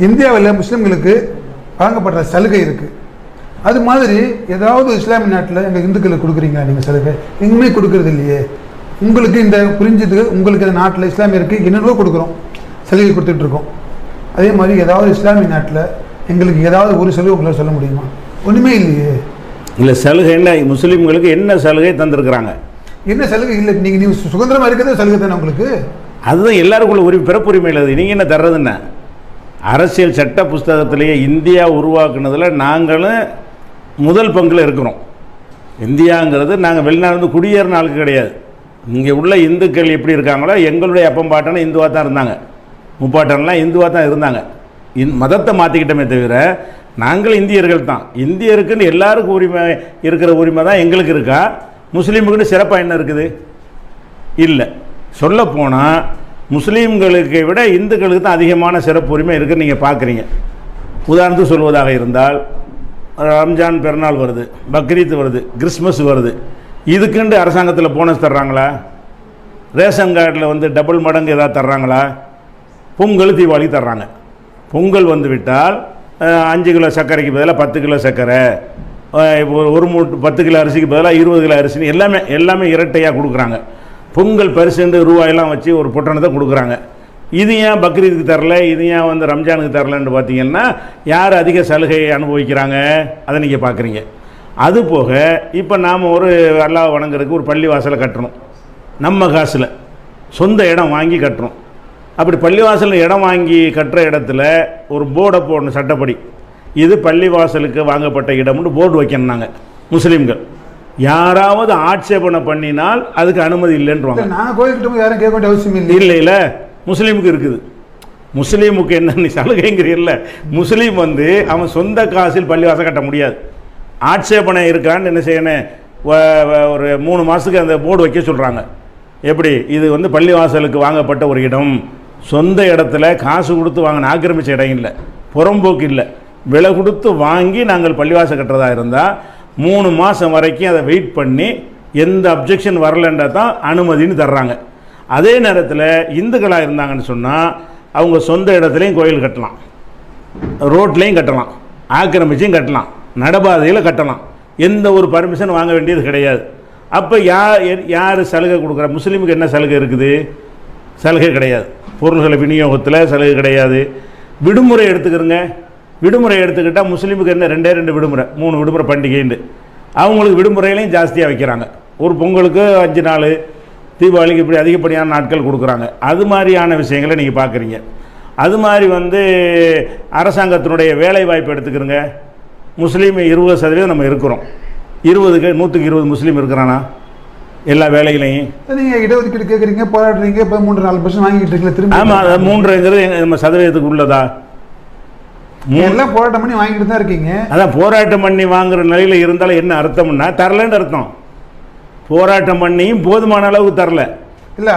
இந்தியாவில் முஸ்லீம்களுக்கு வழங்கப்படுற சலுகை இருக்குது அது மாதிரி ஏதாவது இஸ்லாமிய நாட்டில் எங்கள் இந்துக்களுக்கு கொடுக்குறீங்களா நீங்கள் சலுகை? எங்குமே கொடுக்கறது இல்லையே. உங்களுக்கு இந்த புரிஞ்சதுக்கு உங்களுக்கு இந்த நாட்டில் இஸ்லாமியருக்கு என்னென்னவோ கொடுக்குறோம். சலுகை கொடுத்துட்ருக்கோம் அதே மாதிரி ஏதாவது இஸ்லாமிய நாட்டில் எங்களுக்கு ஏதாவது ஒரு சலுகை உங்களால் சொல்ல முடியுமா? ஒன்றுமே இல்லையே. இல்லை சலுகை என்ன முஸ்லீம்களுக்கு என்ன சலுகை தந்திருக்கிறாங்க? என்ன சலுகை இல்லை நீங்கள் நீங்கள் சுதந்திரமாக இருக்கிறதே சலுகை தானே உங்களுக்கு? அதுதான் எல்லாருக்குள்ள உரிமை பிறப்புரிமை உள்ளது நீங்கள் என்ன தர்றது என்ன அரசியல் சட்ட புஸ்தகத்திலேயே இந்தியா உருவாக்குனதில் நாங்களும் முதல் பங்கில் இருக்கிறோம். இந்தியாங்கிறது நாங்கள் வெளிநாடு குடியேறின ஆளுக்கு கிடையாது. இங்கே உள்ள இந்துக்கள் எப்படி இருக்காங்களோ எங்களுடைய அப்பம் பாட்டனும் இந்துவாக தான் இருந்தாங்க. முப்பாட்டன்லாம் இந்துவாக தான் இருந்தாங்க. இந் மதத்தை மாற்றிக்கிட்டோமே தவிர நாங்கள் இந்தியர்கள் தான். இந்தியருக்குன்னு எல்லாருக்கும் உரிமை இருக்கிற உரிமை தான் எங்களுக்கு இருக்கா? முஸ்லீமுக்குன்னு சிறப்பாக என்ன இருக்குது? இல்லை. சொல்லப்போனால் முஸ்லீம்களுக்கு விட இந்துக்களுக்கு தான் அதிகமான சிறப்பு உரிமை இருக்குன்னு நீங்கள் பார்க்குறீங்க. உதாரணத்துக்கு சொல்வதாக இருந்தால் ரம்ஜான் பெருநாள் வருது பக்ரீத் வருது கிறிஸ்மஸ் வருது. இதுக்குண்டு அரசாங்கத்தில் போனஸ் தர்றாங்களா? ரேஷன் கார்டில் வந்து டபுள் மடங்கு எதாவது தர்றாங்களா? பொங்கல் தீபாவளி தர்றாங்க. பொங்கல் வந்து விட்டால் அஞ்சு கிலோ சர்க்கரைக்கு பதிலாக பத்து கிலோ சர்க்கரை இப்போ ஒரு மூட்டு பத்து கிலோ அரிசிக்கு பதிலாக இருபது கிலோ அரிசின்னு எல்லாமே எல்லாமே இரட்டையாக கொடுக்குறாங்க. பொங்கல் பரிசுண்டு ரூபாயெல்லாம் வச்சு ஒரு பொட்டணத்தை கொடுக்குறாங்க. இது ஏன் பக்ரீதுக்கு தரல? இது ஏன் வந்து ரம்ஜானுக்கு தரலன்னு பார்த்தீங்கன்னா யார் அதிக சலுகையை அனுபவிக்கிறாங்க? அதை நீங்கள் பார்க்குறீங்க. அது போக இப்போ நாம் ஒரு அல்லாஹ் வணங்குறதுக்கு ஒரு பள்ளி வாசலை கட்டணும். நம்ம காசில். சொந்த இடம் வாங்கி கட்டுறோம். அப்படி பள்ளிவாசலில் இடம் வாங்கி கட்டுற இடத்துல ஒரு போர்டை போடணும் சட்டப்படி. இது பள்ளிவாசலுக்கு வாங்கப்பட்ட இடம்னு போர்டு வைக்கணும் நாங்கள் முஸ்லீம்கள். யாராவது ஆட்சேபனை பண்ணினால் அதுக்கு அனுமதி இல்லைன்றவாங்க. இல்லை நான் கோயில்கிட்ட யாரும் கேட்க வேண்டிய அவசியம் இல்லை இல்லை இல்லை. முஸ்லீமுக்கு இருக்குது. முஸ்லீமுக்கு என்ன சலுகைங்கிறீல்ல முஸ்லீம் வந்து அவன் சொந்த காசில் பள்ளிவாசல் கட்ட முடியாது. ஆட்சேபனை இருக்கான்னு என்ன செய்யணும் ஒரு மூணு மாதத்துக்கு அந்த போர்டு வைக்க சொல்கிறாங்க எப்படி? இது வந்து பள்ளிவாசலுக்கு வாங்கப்பட்ட ஒரு இடம். சொந்த இடத்துல காசு கொடுத்து வாங்கின ஆக்கிரமிச்ச இடம் இல்லை. புறம்போக்கு இல்லை. விலை கொடுத்து வாங்கி நாங்கள் பள்ளிவாசல் கட்டுறதா இருந்தால் மூணு மாதம் வரைக்கும் அதை வெயிட் பண்ணி எந்த அப்ஜெக்ஷன் வரலன்றா தான் அனுமதின்னு தர்றாங்க. அதே நேரத்தில் இந்துக்களாக இருந்தாங்கன்னு சொன்னால் அவங்க சொந்த இடத்துலையும் கோயில் கட்டலாம். ரோட்லேயும் கட்டலாம். ஆக்கிரமிச்சும் கட்டலாம். நடைபாதையில் கட்டலாம். எந்த ஒரு பர்மிஷன் வாங்க வேண்டியது கிடையாது. அப்போ யார் யார் சலுகை கொடுக்குற? முஸ்லீமுக்கு என்ன சலுகை இருக்குது? சலுகை கிடையாது. பொருள்களை விநியோகத்தில் சலுகை கிடையாது. விடுமுறை எடுத்துக்கிறோங்க. விடுமுறை எடுத்துக்கிட்டால் முஸ்லீமுக்கு என்ன? ரெண்டே ரெண்டு விடுமுறை மூணு விடுமுறை பண்டிகைண்டு அவங்களுக்கு விடுமுறையிலையும் ஜாஸ்தியாக வைக்கிறாங்க. ஒரு பொங்கலுக்கு அஞ்சு நாள் தீபாவளிக்கு இப்படி அதிகப்படியான நாட்கள் கொடுக்குறாங்க. அது மாதிரியான விஷயங்களை நீங்கள் பார்க்குறீங்க. அது மாதிரி வந்து அரசாங்கத்தினுடைய வேலை வாய்ப்பு எடுத்துக்கிறோங்க. முஸ்லீம் இருபது சதவீதம் நம்ம இருக்கிறோம். இருபதுக்கு நூற்றுக்கு இருபது முஸ்லீம் இருக்கிறானா? எல்லா வேலையிலையும். நீங்கள் இடஒதுக்கீடு கேட்குறீங்க போராடுறீங்க இப்போ மூன்று நாலு பர்சன்ட் வாங்கிட்டு இருக்கீங்க திரும்ப ஆமாம் மூன்றுங்கிறது நம்ம சதவீதத்துக்கு உள்ளதா? எல்லாம் போராட்டம் பண்ணி வாங்கிட்டு தான் இருக்கீங்க? அதான் போராட்டம் பண்ணி வாங்குற நிலையில் இருந்தாலும் என்ன அர்த்தம்னா தரலன்னு அர்த்தம். போராட்டம் பண்ணியும் போதுமான அளவுக்கு தரல. இல்ல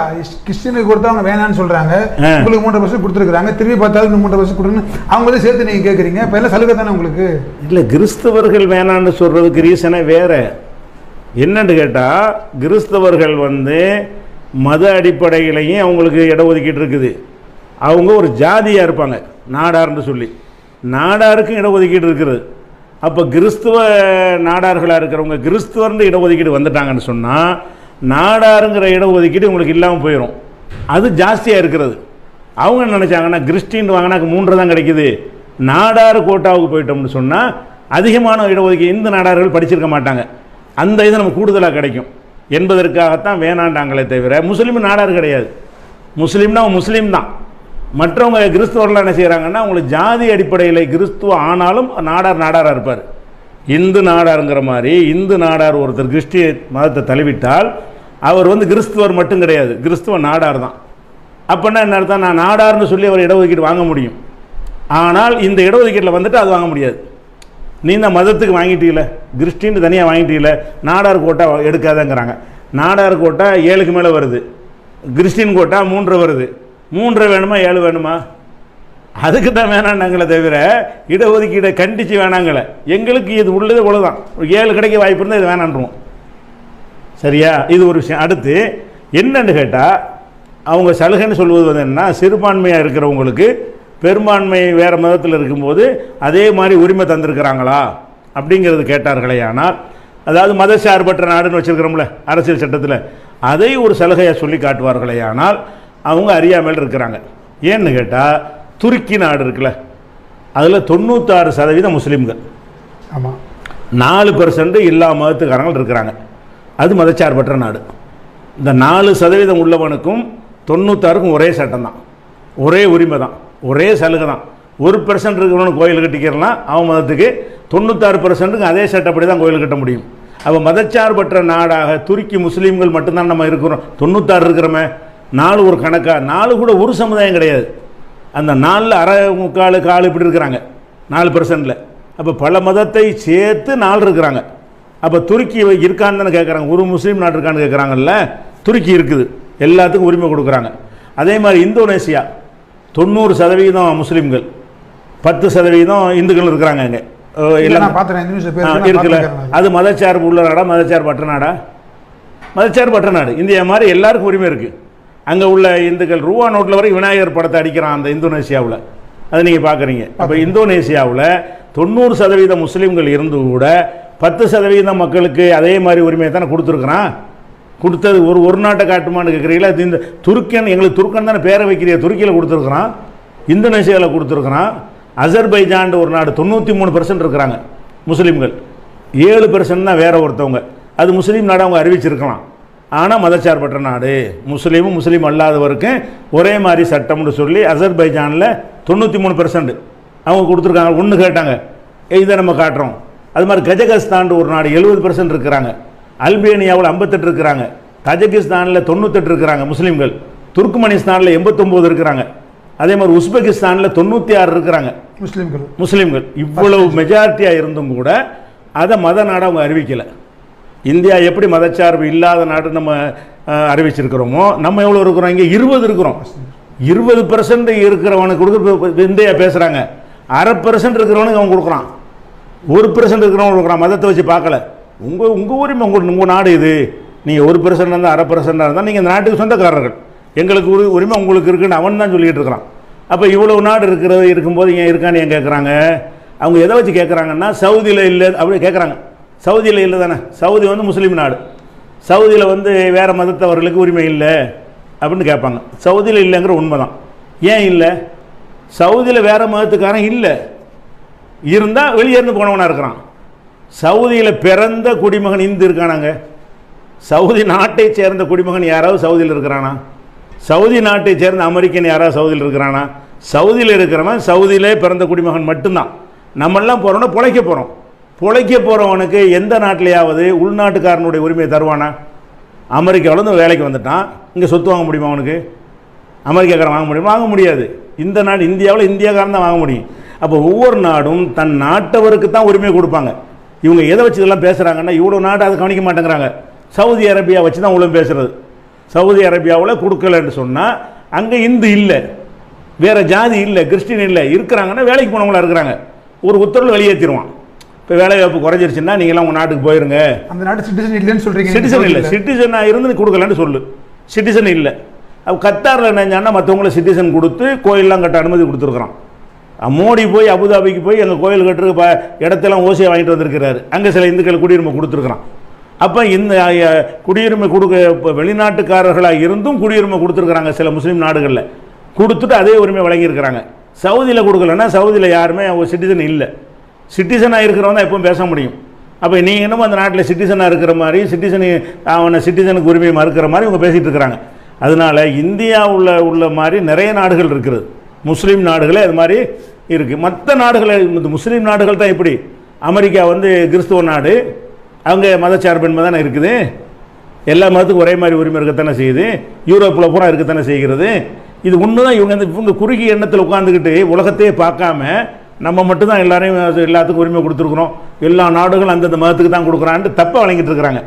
கிறிஸ்டினுக்கு கொடுத்தவங்க வேணாம்னு சொல்றாங்க. உங்களுக்கு மூன்று பர்சன்ட் கொடுத்துருக்காங்க திரும்பி பார்த்தாலும் இன்னும் மூன்று பர்சன்ட் கொடுன்னு அவங்க வந்து சேர்த்து நீங்க கேட்குறீங்க இப்போ எல்லாம் சலுகை தானே உங்களுக்கு? இல்லை கிறிஸ்தவர்கள் வேணான்னு சொல்கிறதுக்கு ரீசனே வேற. என்னன்னு கேட்டால் கிறிஸ்தவர்கள் வந்து மத அடிப்படையிலையும் அவங்களுக்கு இடஒதுக்கீடு இருக்குது. அவங்க ஒரு ஜாதியாக இருப்பாங்க நாடார்னு சொல்லி. நாடாருக்கும் இடஒதுக்கீடு இருக்குது. அப்போ கிறிஸ்துவ நாடார்களாக இருக்கிறவங்க கிறிஸ்துவர்னு இடஒதுக்கீடு வந்துட்டாங்கன்னு சொன்னால் நாடாருங்கிற இடஒதுக்கீடு உங்களுக்கு இல்லாமல் போயிடும் அது ஜாஸ்தியாக இருக்கிறது. அவங்க என்ன நினச்சாங்கன்னா கிறிஸ்டின் வாங்கினா மூன்று தான் கிடைக்குது. நாடார் கோட்டாவுக்கு போயிட்டோம்னு சொன்னால் அதிகமான இடஒதுக்கீடு இந்து நாடார்கள் படிச்சிருக்க மாட்டாங்க. அந்த இது நமக்கு கூடுதலாக கிடைக்கும். என்பதற்காகத்தான் வேணாண்டாங்களே தவிர முஸ்லீம் நாடார் கிடையாது. முஸ்லீம்னா முஸ்லீம் தான். மற்றவங்க கிறிஸ்துவர்கள் என்ன செய்கிறாங்கன்னா அவங்களுக்கு ஜாதி அடிப்படையில் கிறிஸ்துவ ஆனாலும் நாடார் நாடாராக இருப்பார். இந்து நாடாருங்கிற மாதிரி இந்து நாடார் ஒருத்தர் கிறிஸ்டிய மதத்தை தழுவிட்டால் அவர் வந்து கிறிஸ்துவர் மட்டும் கிடையாது கிறிஸ்துவ நாடார் தான். அப்படின்னா என்ன அர்த்தம்? நான் நாடார்னு சொல்லி அவர் இடஒதுக்கீடு வாங்க முடியும். ஆனால் இந்த இடஒதுக்கீட்டில் வந்துட்டு அது வாங்க முடியாது. நீ இந்த மதத்துக்கு வாங்கிட்டீங்கள கிறிஸ்டின்னு தனியாக வாங்கிட்டீங்கள நாடார் கோட்டா எடுக்காதங்கிறாங்க. நாடார் கோட்டா ஏழுக்கு மேலே வருது. கிறிஸ்டின் கோட்டா மூன்று வருது. மூன்றரை வேணுமா ஏழு வேணுமா? அதுக்கு தான் வேணான்னாங்களே தவிர இடஒதுக்கீடை கண்டித்து வேணாங்களே. எங்களுக்கு இது உள்ளது இவ்வளோதான் ஏழு கிடைக்க வாய்ப்பு இருந்தால் இது வேணான்றோம் சரியா? இது ஒரு விஷயம். அடுத்து என்னன்னு கேட்டால் அவங்க சலுகைன்னு சொல்வது வந்து என்ன சிறுபான்மையாக இருக்கிறவங்களுக்கு பெரும்பான்மை வேறு மதத்தில் இருக்கும்போது அதே மாதிரி உரிமை தந்திருக்கிறாங்களா? அப்படிங்கிறது கேட்டார்களே ஆனால் அதாவது மதசார்பற்ற நாடுன்னு வச்சிருக்கிறோம்ல அரசியல் சட்டத்தில். அதை ஒரு சலுகையாக சொல்லி காட்டுவார்களே ஆனால் அவங்க அறியாமல் இருக்கிறாங்க. ஏன்னு கேட்டால் துருக்கி நாடு இருக்குல்ல அதில் தொண்ணூத்தாறு சதவீதம் முஸ்லீம்கள். ஆமாம் நாலு பெர்சன்ட் எல்லா மதத்துக்காரங்கள் இருக்கிறாங்க. அது மதச்சார்பற்ற நாடு. இந்த நாலு சதவீதம் உள்ளவனுக்கும் தொண்ணூத்தாறுக்கும் ஒரே சட்டம் தான் ஒரே உரிமை தான் ஒரே சலுகை தான் ஒரு பெர்சன்ட் இருக்கிறவனுக்கு கோயில் கட்டிக்கிறலாம் அவன் மதத்துக்கு தொண்ணூத்தாறு பெர்சன்ட்டுக்கு அதே சட்டப்படி தான் கோயில் கட்ட முடியும். அப்போ மதச்சார்பற்ற நாடாக துருக்கி முஸ்லீம்கள் மட்டும்தான் நம்ம இருக்கிறோம். தொண்ணூத்தாறு இருக்கிறோமே. நாலு ஒரு கணக்கா நாலு கூட ஒரு சமுதாயம் கிடையாது. அந்த நாலில் அரை முக்கால் கால் இப்படி இருக்கிறாங்க. நாலு பெர்சன்டில் அப்போ பல மதத்தை சேர்த்து நாலு இருக்கிறாங்க. அப்போ துருக்கி இருக்கான்னு தானே கேட்குறாங்க ஒரு முஸ்லீம் நாடு இருக்கான்னு கேட்குறாங்கல்ல துருக்கி இருக்குது. எல்லாத்துக்கும் உரிமை கொடுக்குறாங்க. அதே மாதிரி இந்தோனேசியா தொண்ணூறு சதவீதம் முஸ்லீம்கள் பத்து சதவீதம் இந்துக்கள் இருக்கிறாங்க பேர் இருக்குல்ல. அது மதச்சார்பு உள்ள நாடா மதச்சார்பற்ற நாடா? மதச்சார்பற்ற நாடு. இந்தியா மாதிரி எல்லாருக்கும் உரிமை இருக்குது அங்கே உள்ள இந்துக்கள் ரூபா நோட்டில் வரை விநாயகர் படத்தை அடிக்கிறான் அந்த இந்தோனேசியாவில். அதை நீங்கள் பார்க்குறீங்க அப்போ இந்தோனேசியாவில் தொண்ணூறு சதவீத முஸ்லீம்கள் இருந்து கூட பத்து சதவீதம் மக்களுக்கு அதே மாதிரி உரிமையை தானே கொடுத்துருக்குறான். கொடுத்தது ஒரு ஒரு நாட்டை காட்டுமான்னு கேட்குறீங்களா இந்த துருக்கன் எங்களுக்கு துருக்கன் தானே பேரை வைக்கிறிய துருக்கியில் கொடுத்துருக்குறான். இந்தோனேசியாவில் கொடுத்துருக்குறான். அசர்பைஜான் ஒரு நாடு தொண்ணூற்றி மூணு பெர்சன்ட் இருக்கிறாங்க முஸ்லீம்கள். ஏழு பெர்சன்ட் தான் வேற ஒருத்தவங்க. அது முஸ்லீம் நாடு அவங்க அறிவிச்சிருக்கலாம். ஆனால் மதச்சார்பற்ற நாடு. முஸ்லீமும் முஸ்லீம் அல்லாதவருக்கும் ஒரே மாதிரி சட்டம்னு சொல்லி அசர்பைஜானில் தொண்ணூற்றி மூணு பெர்சன்ட் அவங்க கொடுத்துருக்காங்க. ஒன்று கேட்டாங்க. "ஏய், இதை நம்ம காட்டுறோம். அது மாதிரி கஜகஸ்தான் ஒரு நாடு எழுபது பெர்சன்ட் இருக்கிறாங்க. அல்பேனியாவில் ஐம்பத்தெட்டு இருக்கிறாங்க. தஜகிஸ்தானில் தொண்ணூத்தெட்டு இருக்கிறாங்க முஸ்லீம்கள். துர்க்மனிஸ்தானில் எண்பத்தொம்போது இருக்கிறாங்க. அதே மாதிரி உஸ்பெகிஸ்தானில் தொண்ணூற்றி ஆறு இருக்கிறாங்க. முஸ்லீம்கள். முஸ்லீம்கள். இவ்வளவு மெஜாரிட்டியாக இருந்தும் கூட அதை மத நாடு அவங்க அறிவிக்கலை. இந்தியா எப்படி மதச்சார்பு இல்லாத நாடு நம்ம அறிவிச்சிருக்கிறோமோ நம்ம எவ்வளோ இருக்கிறோம்? இங்கே இருபது இருக்கிறோம். இருபது பெர்சன்ட் இருக்கிறவனுக்கு கொடுக்க இந்தியா பேசுகிறாங்க அரை பெர்சன்ட் இருக்கிறவனுக்கு அவன் கொடுக்குறான். ஒரு பெர்சன்ட் இருக்கிறவன் கொடுக்குறான். மதத்தை வச்சு பார்க்கல. உங்கள் உங்கள் உரிமை உங்கள் உங்கள் நாடு இது. நீங்கள் ஒரு பெர்சன்ட் இருந்தால் அரை பெர்சன்டாக இருந்தால் நீங்கள் இந்த நாட்டுக்கு சொந்தக்காரர்கள். எங்களுக்கு உரி உரிமை உங்களுக்கு இருக்குன்னு அவன் தான் சொல்லிட்டு இருக்கிறான். அப்போ இவ்வளவு நாடு இருக்கிறது இருக்கும்போது ஏன் இருக்கான்னு ஏன் கேட்குறாங்க அவங்க எதை வச்சு கேட்குறாங்கன்னா சவுதியில் இல்லை அப்படி கேட்குறாங்க சவுதியில் இல்லை தானே? சவுதி வந்து முஸ்லீம் நாடு. சவுதியில் வந்து வேறு மதத்தவர்களுக்கு உரிமை இல்லை அப்படின்னு கேட்பாங்க. சவுதியில் இல்லைங்கிற உண்மை தான் ஏன் இல்லை? சவுதியில் வேறு மதத்துக்காரன் இல்லை. இருந்தால் வெளியேருந்து போனவனாக இருக்கிறான். சவுதியில் பிறந்த குடிமகன் இந்து இருக்கானாங்க. சவுதி நாட்டை சேர்ந்த குடிமகன் யாராவது சவுதியில் இருக்கிறானா? சவுதி நாட்டை சேர்ந்த அமெரிக்கன் யாராவது சவுதியில் இருக்கிறானா? சவுதியில் இருக்கிறவன் சவுதியிலே பிறந்த குடிமகன் மட்டும்தான். நம்மெல்லாம் போகிறோன்னா பிழைக்க போகிறோம் பிழைக்க போகிறவனுக்கு எந்த நாட்டிலேயாவது உள்நாட்டுக்காரனுடைய உரிமையை தருவானா? அமெரிக்காவிலேருந்து வேலைக்கு வந்துட்டான். இங்கே சொத்து வாங்க முடியுமா அவனுக்கு? அமெரிக்காக்காரன் வாங்க முடியுமா. வாங்க முடியாது. இந்த நாடு இந்தியாவில் இந்தியாக்காரன் தான் வாங்க முடியும். அப்போ ஒவ்வொரு நாடும் தன் நாட்டவருக்கு தான் உரிமை கொடுப்பாங்க. இவங்க எதை வச்சு இதெல்லாம் பேசுகிறாங்கன்னா இவ்வளோ நாடு அதை கவனிக்க மாட்டேங்கிறாங்க. சவுதி அரேபியா வச்சு தான் இவ்வளோ பேசுகிறது சவுதி அரேபியாவில் கொடுக்கலன்னு சொன்னால் அங்கே இந்து இல்லை. வேறு ஜாதி இல்லை கிறிஸ்டின் இல்லை. இருக்கிறாங்கன்னா வேலைக்கு போனவங்களா இருக்கிறாங்க. ஒரு உத்தரவில் வெளியேற்றிடுவான் இப்போ வேலை வாய்ப்பு குறைஞ்சிருச்சுன்னா நீங்களாம் உங்கள் நாட்டுக்கு போயிருங்க. அந்த நாட்டு சிட்டிசன் இல்லைன்னு சொல்றீங்க. சிட்டிசன் இல்லை. சிட்டிசனாக இருந்து கொடுக்கலன்னு சொல்லு. சிட்டிசன் இல்லை. அப்போ கத்தாரில் நினைஞ்சான்னா மற்றவங்கள சிட்டிசன் கொடுத்து கோயிலெலாம் கட்ட அனுமதி கொடுத்துருக்குறான். மோடி போய் அபுதாபிக்கு போய் எங்கள் கோயில் கட்டுறதுக்கு ப இடத்தெல்லாம் ஓசியை வாங்கிட்டு வந்திருக்கிறாரு. அங்கே சில இந்துக்கள் குடியுரிமை கொடுத்துருக்குறான். அப்போ இந்த குடியுரிமை கொடுக்க இப்போ வெளிநாட்டுக்காரர்களாக இருந்தும் குடியுரிமை கொடுத்துருக்குறாங்க சில முஸ்லீம் நாடுகளில். கொடுத்துட்டு அதே உரிமை வழங்கியிருக்கிறாங்க. சவுதியில் கொடுக்கலன்னா சவுதியில் யாருமே சிட்டிசன் இல்லை. சிட்டிசனாக இருக்கிறவன் தான் எப்பவும் பேச முடியும். அப்போ நீங்கள் என்னமோ அந்த நாட்டில் சிட்டிசனாக இருக்கிற மாதிரி சிட்டிசனு அவனை சிட்டிசனுக்கு உரிமையை மறுக்கிற மாதிரி இவங்க பேசிகிட்டு இருக்கிறாங்க. அதனால் இந்தியா உள்ள உள்ள மாதிரி நிறைய நாடுகள் இருக்கிறது முஸ்லீம் நாடுகளே அது மாதிரி இருக்குது மற்ற நாடுகளை இந்த முஸ்லீம் நாடுகள் தான் எப்படி அமெரிக்கா வந்து கிறிஸ்துவ நாடு. அவங்க மதச்சார்பின்மை தானே இருக்குது. எல்லா மதத்துக்கும் ஒரே மாதிரி உரிமை இருக்கத்தானே செய்யுது. யூரோப்பில் பூரா இருக்கத்தானே செய்கிறது. இது ஒன்று தான் இவங்க இந்த இவங்க குறுகிய எண்ணத்தில் உட்காந்துக்கிட்டு உலகத்தையே பார்க்காம நம்ம மட்டும்தான் எல்லாரையும் எல்லாத்துக்கும் உரிமை கொடுத்துருக்குறோம். எல்லா நாடுகளும் அந்தந்த மதத்துக்கு தான் கொடுக்குறான்ட்டு தப்பாக வழங்கிட்டு இருக்கிறாங்க.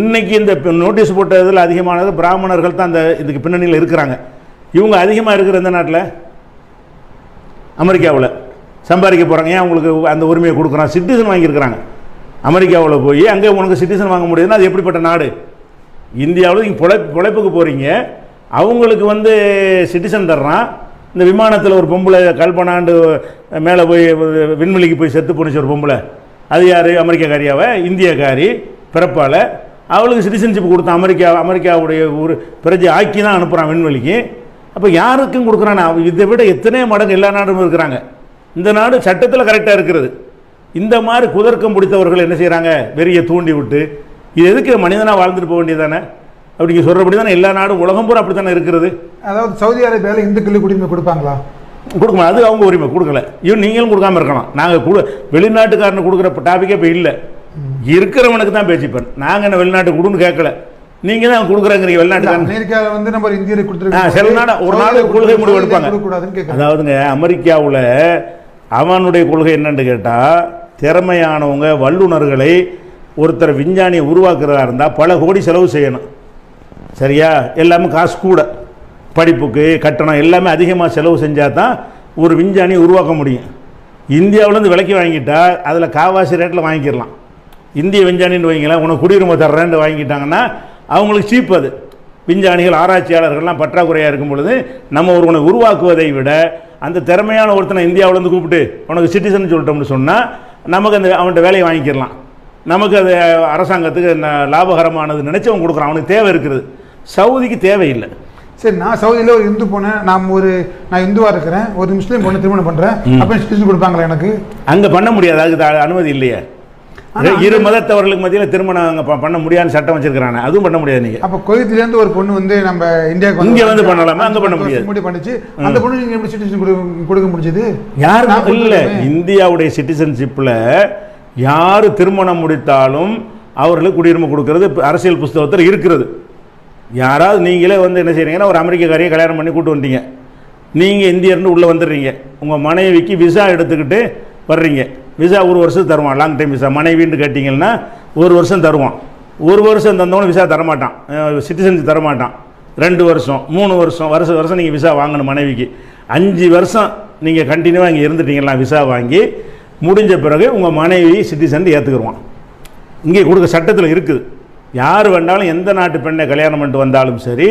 இன்னைக்கு இந்த நோட்டீஸ் போட்ட இதில் அதிகமானது பிராமணர்கள் தான் அந்த இதுக்கு பின்னணியில் இருக்கிறாங்க. இவங்க அதிகமாக இருக்கிற எந்த நாட்டில்? அமெரிக்காவில். சம்பாதிக்க போகிறாங்க ஏன் அவங்களுக்கு அந்த உரிமையை கொடுக்குறான்? சிட்டிசன் வாங்கியிருக்கிறாங்க. அமெரிக்காவில் போய் அங்கே உனக்கு சிட்டிசன் வாங்க முடியுதுன்னா அது எப்படிப்பட்ட நாடு? இந்தியாவில் நீங்கள் பொழை பொழைப்புக்கு போகிறீங்க அவங்களுக்கு வந்து சிட்டிசன் தர்றான். இந்த விமானத்தில் ஒரு பொம்பளை கல்பனாண்டு மேலே போய் விண்வெளிக்கு போய் செத்து போணுச்சு ஒரு பொம்பளை. அது யார்? அமெரிக்காக்காரியாவை? இந்தியக்காரி பிறப்பால் அவளுக்கு சிட்டிசன்ஷிப் கொடுத்தான் அமெரிக்கா அமெரிக்காவுடைய ஒரு பிரஜை ஆக்கி தான் அனுப்புகிறான் விண்வெளிக்கு. அப்போ யாருக்கும் கொடுக்குறானா? அவ- இதை விட எத்தனை மடங்கு எல்லா நாடும் இருக்கிறாங்க. இந்த நாடு சட்டத்தில் கரெக்டாக இருக்கிறது. இந்த மாதிரி குதர்க்கம் பிடித்தவர்கள் என்ன செய்கிறாங்க வெறியை தூண்டி விட்டு இது எதுக்கு மனிதனாக வாழ்ந்துட்டு போக வேண்டியதானே அப்படி சொல்கிறபடி தானே எல்லா நாடும் உலகம் பூரா அப்படி தானே இருக்கிறது? அதாவது சவுதி அரேபியாவில் இந்துக்களுக்கு குடிமை கொடுப்பாங்களா? கொடுக்கணும். அது அவங்க உரிமை. கொடுக்கல. இவன் நீங்களும் கொடுக்காம இருக்கலாம். நாங்கள் கொடு வெளிநாட்டுக்காரனு கொடுக்குற டாபிக்கே இப்போ இல்லை. இருக்கிறவனுக்கு தான் பேச்சுப்பேன் நாங்கள் என்ன வெளிநாட்டு கொடுன்னு கேட்கல. நீங்கள் தான் கொடுக்குறாங்கிறீங்க வெளிநாட்டுக்காரன் அமெரிக்காவில் வந்து நம்ம இந்தியருக்கு ஆ, சில நாடு ஒரு நாடு கொள்கை முடிவு எடுப்பாங்க. அதாவதுங்க அமெரிக்காவில் அவனுடைய கொள்கை என்னன்னு கேட்டால் திறமையானவங்க வல்லுநர்களை ஒருத்தர் விஞ்ஞானியை உருவாக்குறதா இருந்தால் பல கோடி செலவு செய்யணும். சரியா? எல்லாமே காசு கூட. படிப்புக்கு கட்டணம் எல்லாமே அதிகமாக செலவு செஞ்சால் தான் ஒரு விஞ்ஞானி உருவாக்க முடியும். இந்தியாவிலேருந்து விலைக்கு வாங்கிட்டா அதில் காவாசி ரேட்டில் வாங்கிக்கிறலாம் இந்திய விஞ்ஞானின்னு வைங்களேன் உனக்கு குடியுரிமை தர்றேன்னு வாங்கிட்டாங்கன்னா அவங்களுக்கு சீப் அது. விஞ்ஞானிகள் ஆராய்ச்சியாளர்கள்லாம் பற்றாக்குறையாக இருக்கும் பொழுது நம்ம ஒருவனை உருவாக்குவதை விட அந்த திறமையான ஒருத்தனை இந்தியாவிலேருந்து கூப்பிட்டு உனக்கு சிட்டிசன் சொல்லிட்டோம்னு சொன்னால் நமக்கு அந்த அவன்கிட்ட வேலையை வாங்கிக்கிறலாம் நமக்கு அது அரசாங்கத்துக்கு லாபகரமானது நினச்சவன் கொடுக்குறான். அவனுக்கு தேவை இருக்கிறது. சவுதிக்கு தேவையில்லை. சரி நான் சவுதியில் ஒரு இந்து பொண்ணு நான் ஒரு நான் இந்துவா இருக்கிறேன் ஒரு முஸ்லீம் பொண்ணு திருமணம் பண்றேன் அப்ப சிட்டிசன் கொடுப்பாங்களா எனக்கு? அங்கே பண்ண முடியாது அதுக்கு அனுமதி இல்லையே. இரு மதத்தவர்களுக்கு மத்தியில் திருமணம் அங்கே பண்ண முடியாதுன்னு சட்டம் வச்சிருக்கிறானே அதுவும் பண்ண முடியாது நீங்கள் அப்ப குவைத்துல இருந்து ஒரு பொண்ணு வந்து நம்ம இந்தியாவுக்கு இங்க வந்து பண்ணலாமா? அங்க பண்ண முடியாது. முன்னாடி பண்ணுச்சு. அந்த பொண்ணு நீங்க எப்படி சிட்டிசன் கொடுக்க முடிஞ்சது? யார் நான் இல்லை. இந்தியாவுடைய சிட்டிசன்ஷிப்பில் யார் திருமணம் முடித்தாலும் அவர்களுக்கு குடியுரிமை கொடுக்கறது அரசியல் புஸ்தகத்தில் இருக்கிறது. யாராவது நீங்களே வந்து என்ன செய்கிறீங்கன்னா ஒரு அமெரிக்கக்காரியை கல்யாணம் பண்ணி கூட்டு வந்தீங்க நீங்கள் இந்தியர்னு உள்ளே வந்துடுறீங்க. உங்கள் மனைவிக்கு விசா எடுத்துக்கிட்டு வர்றீங்க. விசா ஒரு வருஷம் தருவான். Long time visa. மனைவின்னு கேட்டிங்கன்னா ஒரு வருஷம் தருவான். ஒரு வருஷம் தந்தவன விசா தரமாட்டான். சிட்டிசன்ஸ் தரமாட்டான். ரெண்டு வருஷம் மூணு வருஷம் வருஷம் வருஷம் நீங்கள் விசா வாங்கணும் மனைவிக்கு. அஞ்சு வருஷம் நீங்கள் கண்டினியூவாக இங்கே இருந்துட்டீங்களா விசா வாங்கி முடிஞ்ச பிறகு உங்கள் மனைவி சிட்டிசன் ஏற்றுக்குருவான் இங்கே கொடுக்க சட்டத்தில் இருக்குது. யார் வேண்டாலும் எந்த நாட்டு பெண்ணை கல்யாணம் பண்ணிட்டு வந்தாலும் சரி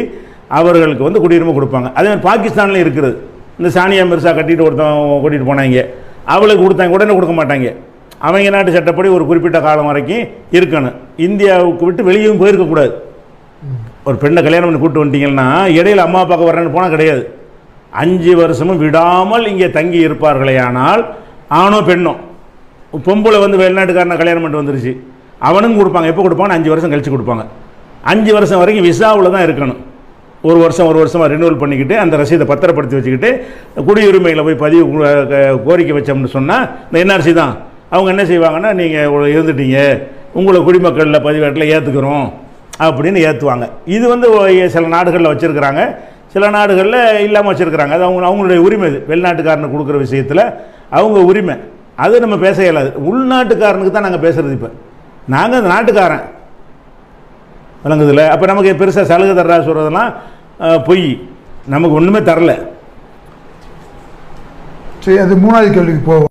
அவர்களுக்கு வந்து குடியுரிமை கொடுப்பாங்க. அதே மாதிரி பாகிஸ்தானில் இருக்கிறது இந்த சானியா மிர்சா கட்டிட்டு ஒருத்தன் கூட்டிகிட்டு போனாங்க. அவளுக்கு கொடுத்தாங்க உடனே கொடுக்க மாட்டாங்க. அவங்க நாட்டு சட்டப்படி ஒரு குறிப்பிட்ட காலம் வரைக்கும் இருக்கணும். இந்தியாவுக்கு விட்டு வெளியும் போயிருக்கக்கூடாது. ஒரு பெண்ணை கல்யாணம் பண்ணி கூப்பிட்டு வந்துட்டீங்கன்னா இடையில அம்மா அப்பாவுக்கு வரேன்னு போனால் கிடையாது. அஞ்சு வருஷமும் விடாமல் இங்கே தங்கி இருப்பார்களே ஆனால் ஆணோ பெண்ணோ? பொம்பளை வந்து வெளிநாட்டுக்காரனை கல்யாணம் பண்ணிட்டு வந்துருச்சு. அவனும் கொடுப்பாங்க. எப்போ கொடுப்பாங்க அஞ்சு வருஷம் கழித்து கொடுப்பாங்க. அஞ்சு வருஷம் வரைக்கும் விசாவில் தான் இருக்கணும். ஒரு வருஷம் ஒரு வருஷமாக ரினியூவல் பண்ணிக்கிட்டு அந்த ரசீதை பத்திரப்படுத்தி வச்சுக்கிட்டு குடியுரிமையில் போய் பதிவு க- கோரிக்கை வச்சோம்னு சொன்னால் இந்த என்ஆர்சி தான். அவங்க என்ன செய்வாங்கன்னா நீங்கள் இருந்துட்டீங்க. உங்களை குடிமக்களில் பதிவேட்டில் ஏற்றுக்கிறோம் அப்படின்னு ஏற்றுவாங்க இது வந்து சில நாடுகளில் வச்சுருக்கிறாங்க. சில நாடுகளில் இல்லாமல் வச்சுருக்கிறாங்க. அது அவங்க அவங்களுடைய உரிமை இது வெளிநாட்டுக்காரனுக்கு கொடுக்குற விஷயத்தில் அவங்க உரிமை. அது நம்ம பேச இயலாது உள்நாட்டுக்காரனுக்கு தான் நாங்கள் பேசுகிறது இப்போ. நாங்கள் அந்த நாட்டுக்காரன். விளங்குதில்ல அப்போ நமக்கு பெருசாக சலுகை தர்றா சொல்கிறதெல்லாம் பொய். நமக்கு ஒன்றுமே தரல. சரி அது மூணாவது கேள்விக்கு போவோம்.